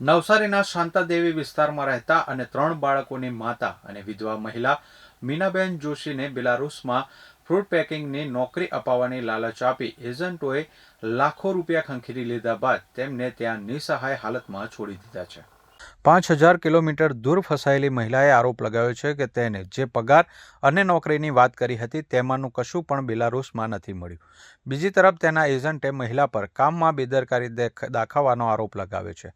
નવસારીના શાંતાદેવી વિસ્તારમાં રહેતા અને ત્રણ બાળકોની માતા અને વિધવા મહિલા મીનાબેન જોશીને બેલારુસમાં ફ્રૂટ પેકિંગની નોકરી અપાવવાની લાલચ આપી. એજન્ટોએ લાખો રૂપિયા ખંખેરી લીધા બાદ તેમને ત્યાં નિસહાય હાલતમાં છોડી દીધા છે. પાંચ હજાર કિલોમીટર દૂર ફસાયેલી મહિલાએ આરોપ લગાવ્યો છે કે તેને જે પગાર અને નોકરીની વાત કરી હતી તેમાંનું કશું પણ બેલારુસમાં નથી મળ્યું. બીજી તરફ તેના એજન્ટે મહિલા પર કામમાં બેદરકારી દેખ- દાખવવાનો આરોપ લગાવ્યો છે.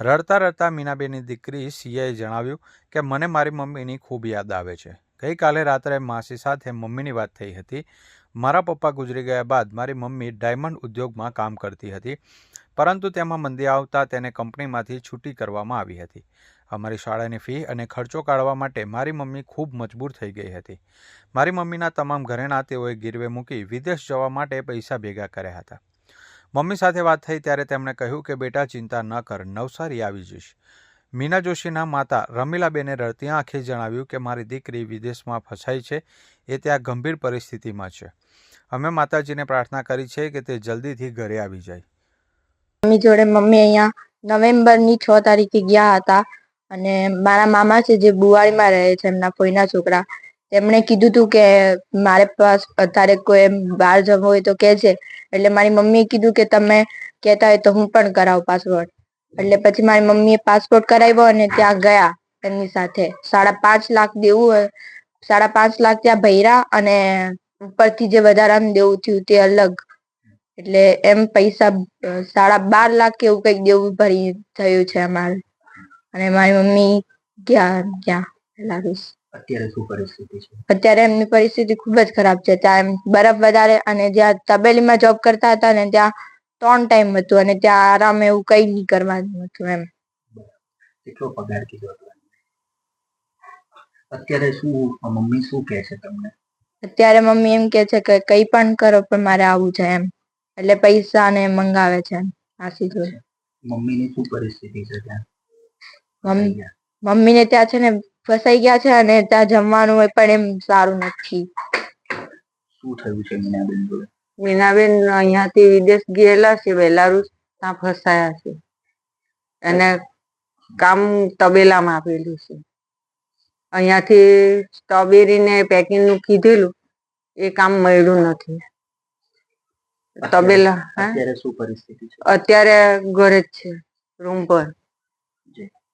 રડતા રડતા મીનાબેનની દીકરી સિયાએ જણાવ્યું કે, મને મારી મમ્મીની ખૂબ યાદ આવે છે. ગઈકાલે રાત્રે માસી સાથે મમ્મીની વાત થઈ હતી. મારા પપ્પા ગુજરી ગયા બાદ મારી મમ્મી ડાયમંડ ઉદ્યોગમાં કામ કરતી હતી, પરંતુ તેમાં મંદી આવતા તેને કંપનીમાંથી છૂટી કરવામાં આવી હતી. અમારી શાળાની ફી અને ખર્ચો કાઢવા માટે મારી મમ્મી ખૂબ મજબૂર થઈ ગઈ હતી. મારી મમ્મીના તમામ ઘરેણાં તેઓએ ગીરવે મૂકી વિદેશ જવા માટે પૈસા ભેગા કર્યા હતા. મમ્મી સાથે વાત થઈ ત્યારે તેમણે કહ્યું કે, બેટા, ચિંતા ન કર, નવસારી આવી જઈશ. મીના જોશીના માતા રમીલાબેને રડતી આંખે જણાવ્યું કે, મારી દીકરી વિદેશમાં ફસાઈ છે, એ ત્યાં ગંભીર પરિસ્થિતિમાં છે. અમે માતાજીને પ્રાર્થના કરી છે કે તે જલ્દીથી ઘરે આવી જાય. મમ્મી જોડે મમ્મી અહીંયા નવેમ્બરની છ તારીખે ગયા હતા અને મારા મામા છે જે બુવાળીમાં રહે છે, એમના ફોઈના છોકરા. તેમણે કીધું હતું કે મારે પાસ અત્યારે કોઈ બહાર જવું હોય તો કહેજે એટલે મારી મમ્મીએ કીધું કે તમે કહેતા હોય તો હું પણ કરાવું પાસપોર્ટ એટલે પછી મારી મમ્મીએ પાસપોર્ટ કરાવ્યો અને ત્યાં ગયા એમની સાથે. સાડા પાંચ લાખ દેવું સાડા પાંચ લાખ ત્યાં ભર્યા અને ઉપરથી જે વધારાનું દેવું થયું તે અલગ. એટલે એમ પૈસા સાડા બાર લાખ કે એવું કંઈક દેવું ભરી થયું છે અમારે. અને મારી મમ્મી ગયા ગયા બેલારુસ અત્યારે શું પરિસ્થિતિ છે? અત્યારે એમની પરિસ્થિતિ ખૂબ જ ખરાબ છે. ત્યાં એમ બરફ વધારે અને જ્યાં તબેલીમાં જોબ કરતા હતા ને ત્યાં ત્રણ ટાઈમ હતું અને ત્યાં આરામ એવું કઈ નહીં કરવાનું હતું એમ. કેટલો પગાર કીધો હતો? અત્યારે શું મમ્મી શું કહે છે તમને? અત્યારે મમ્મી એમ કે છે કે કઈ પણ કરો પણ મારે આવું છે એમ. એટલે પૈસા ને મંગાવે છે આશી જોડે. મમ્મીની શું પરિસ્થિતિ છે ત્યાં? મમ્મી? મમ્મીને ત્યાં છે ને ફસાઈ ગયા છે અને ત્યાં જમવાનું હોય પણ એમ સારું નથી. શું થયું છે મીનાબેન જોડે? મીનાબેન અહીંયાથી વિદેશ ગયેલા છે બેલારુસ ત્યાં ફસાયા છે. અને કામ તબેલામાં આપેલું છે. અહીંયાથી સ્ટ્રોબેરી ને પેકિંગનું કીધેલું એ કામ મળ્યું નથી. તબેલા હા? અત્યારે શું પરિસ્થિતિ છે? અત્યારે ઘરે જ છે રૂમ પર.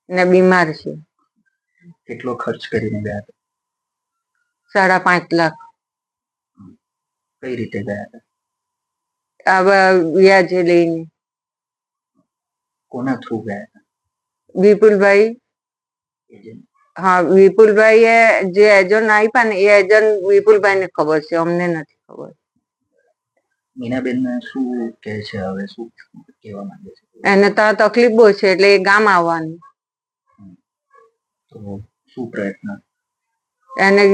ને બીમાર છે. કેટલો ખર્ચ કરીને ગયા હતા? સાડા પાંચ લાખ. કઈ રીતે ગયા હતા? આવા વ્યાજે લઈને. કોના થ્રુ ગયા હતા? વિપુલભાઈ. હા વિપુલભાઈ એ જે એજન્ટ આપ્યા ને એ એજન્ટ વિપુલભાઈ ને ખબર છે અમને નથી ખબર. મીનાબેન શું કહે છે હવે? શું કહેવા માંગે છે? એને તો તકલીફ બહુ છે એટલે એ ગામ આવવાનું. તો શું પ્રયત્ન? એને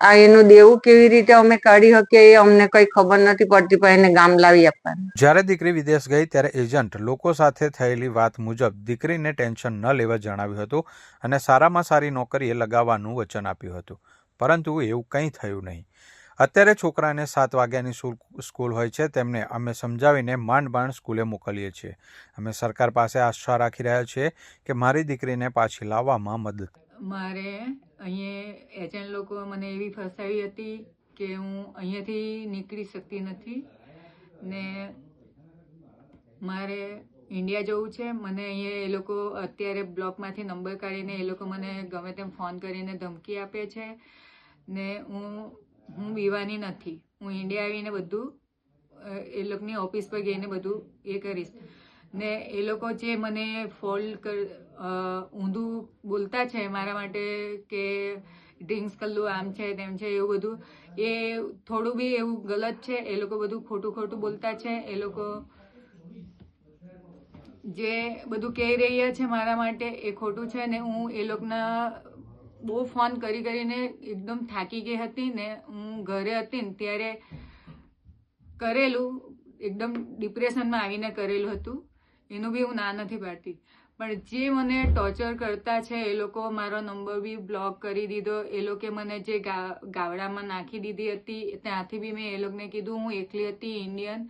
આ એનું દેવું કેવી રીતે અમે કાઢી શકીએ એ અમને કઈ ખબર નથી પડતી પણ એને ગામ લાવી આપવાનું. જ્યારે દીકરી વિદેશ ગઈ ત્યારે એજન્ટ લોકો સાથે થયેલી વાત મુજબ દીકરીને ટેન્શન ન લેવા જણાવ્યું હતું અને સારામાં સારી નોકરીએ લગાવવાનું વચન આપ્યું હતું. પરંતુ એવું કંઈ થયું નહીં. અત્યારે છોકરાને સાત વાગ્યાની સ્કૂલ- હોય છે. તેમને અમે સમજાવીને માંડ માંડ સ્કૂલે મોકલીએ છીએ. અમે સરકાર પાસે આશા રાખી રહ્યા છીએ કે મારી દીકરીને પાછી લાવવામાં મદદ મારે અહીંયા એજન્ટ લોકો મને એવી ફસાવી હતી કે હું અહીંયાથી નીકળી શકતી નથી ને મારે ઇન્ડિયા જવું છે. મને અહીંયા એ લોકો અત્યારે બ્લોકમાંથી નંબર કાઢીને એ લોકો મને ગમે તેમ ફોન કરીને ધમકી આપે છે ને હું હું બીવાની નથી. હું ઇન્ડિયા આવીને બધું એ લોકોની ઓફિસ પર ગઈને બધું એ કરીશ. ને એ લોકો જે મને ફોલ્ડ કર ઊંધું બોલતા છે મારા માટે કે ડ્રિંક્સ કરલું આમ છે, તેમ છે, એવું બધું, એ થોડું બી એવું ગલત છે. એ લોકો બધું ખોટું ખોટું બોલતા છે. એ લોકો જે બધું કહી રહ્યા છે મારા માટે એ ખોટું છે ને હું એ લોકોના બહુ ફોન કરી કરીને એકદમ થાકી ગઈ હતી ને હું ઘરે હતી ને ત્યારે કરેલું, એકદમ ડિપ્રેશનમાં આવીને કરેલું હતું. એનું બી હું ના નથી પાડતી. પણ જે મને ટોર્ચર કરતા છે, એ લોકો મારો નંબર બી બ્લોક કરી દીધો. એ લોકે મને જે ગાવડામાં નાખી દીધી હતી ત્યાંથી બી મેં એ લોકોને કીધું, હું એકલી હતી ઇન્ડિયન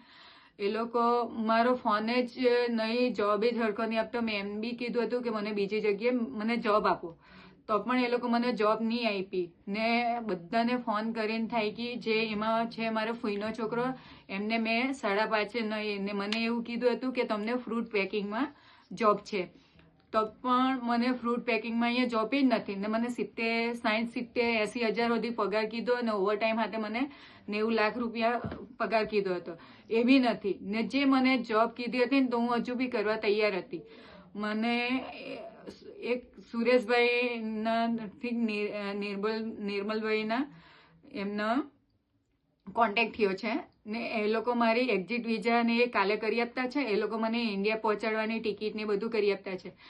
એ લોકો મારો ફોને જ નહીં જોબ જ હરખો નહીં આપતો. મેં એમ બી કીધું હતું કે, મને બીજી જગ્યાએ મને જોબ આપો. તો પણ એ લોકો મને જોબ નહીં આપી. ને બધાને ફોન કરીને થાય કે જે એમાં છે મારો ફૂઈનો છોકરો, એમને મેં સાડા પાંચે નહીં ને મને એવું કીધું હતું કે તમને ફ્રૂટ પેકિંગમાં જોબ છે. તો પણ મને ફ્રૂટ પેકિંગમાં અહીંયા જોબ જ નથી. ને મને સિત્તેર સાઠ સિત્તેર, એંસી હજાર સુધી પગાર કીધો અને ઓવરટાઈમ હાથે મને નેવું લાખ રૂપિયા પગાર કીધો હતો. એ બી નથી. ને જે મને જોબ કીધી હતી ને તો હું હજુ બી કરવા તૈયાર હતી. મને એક સુરેશભાઈના થી નિર્મલ નિર્મલભાઈના એમનો કોન્ટેક્ટ થયો છે. ને એ લોકો મારી એક્ઝિટ વિઝા ને એ કાલે કરી આપતા છે. એ લોકો મને ઇન્ડિયા પહોંચાડવાની ટિકિટ ને બધું કરી આપતા છે.